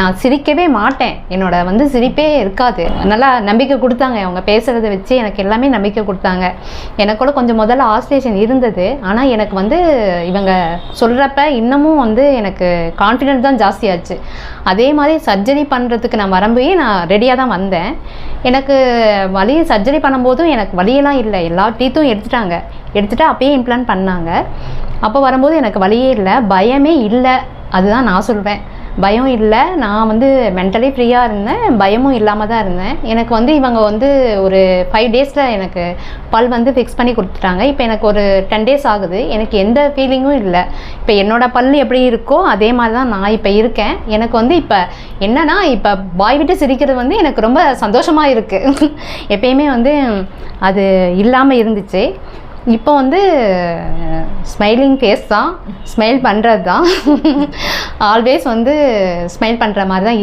நான் சிரிக்கவே மாட்டேன். என்னோட வந்து சிரிப்பே இருக்காது. நல்லா நம்பிக்கை கொடுத்தாங்க. அவங்க பேசுகிறத வச்சு எனக்கு எல்லாமே நம்பிக்கை கொடுத்தாங்க. எனக்கு கூட கொஞ்சம் முதல்ல ஆஸ்லேஷன் இருந்தது. ஆனால் எனக்கு வந்து இவங்க சொல்கிறப்ப இன்னமும் வந்து எனக்கு கான்ஃபிடென்ட் தான் ஜாஸ்தியாச்சு. அதே மாதிரி சர்ஜரி பண்ணுறதுக்கு நான் வரும்போதே நான் ரெடியாக தான் வந்தேன். எனக்கு வலி சர்ஜரி பண்ணும்போதும் எனக்கு வலியெல்லாம் இல்லை. எல்லா டீத்தும் எடுத்துட்டாங்க. எடுத்துட்டு அப்பயே இம்ப்ளான் பண்ணாங்க. அப்போ வரும்போது எனக்கு வழியே இல்லை. பயமே இல்லை. அதுதான் நான் சொல்வேன். பயம் இல்லை. நான் வந்து மென்டலி ஃப்ரீயாக இருந்தேன். பயமும் இல்லாமல் தான் இருந்தேன். எனக்கு வந்து இவங்க வந்து ஒரு ஃபைவ் டேஸில் எனக்கு பல் வந்து ஃபிக்ஸ் பண்ணி கொடுத்துட்டாங்க. இப்போ எனக்கு ஒரு டென் டேஸ் ஆகுது. எனக்கு எந்த ஃபீலிங்கும் இல்லை. இப்போ என்னோட பல் எப்படி இருக்கோ அதே மாதிரி தான் நான் இப்போ இருக்கேன். எனக்கு வந்து இப்போ என்னன்னா இப்போ பாய் விட்டு சிரிக்கிறது வந்து எனக்கு ரொம்ப சந்தோஷமாக இருக்குது எப்பயுமே வந்து அது இல்லாமல் இருந்துச்சு. இப்போ வந்து ஸ்மைலிங் ஃபேஸ் தான் ஸ்மைல் பண்ணுறது தான் ஆல்வேஸ் வந்து ஸ்மைல் பண்ணுற மாதிரி தான் இருக்கு.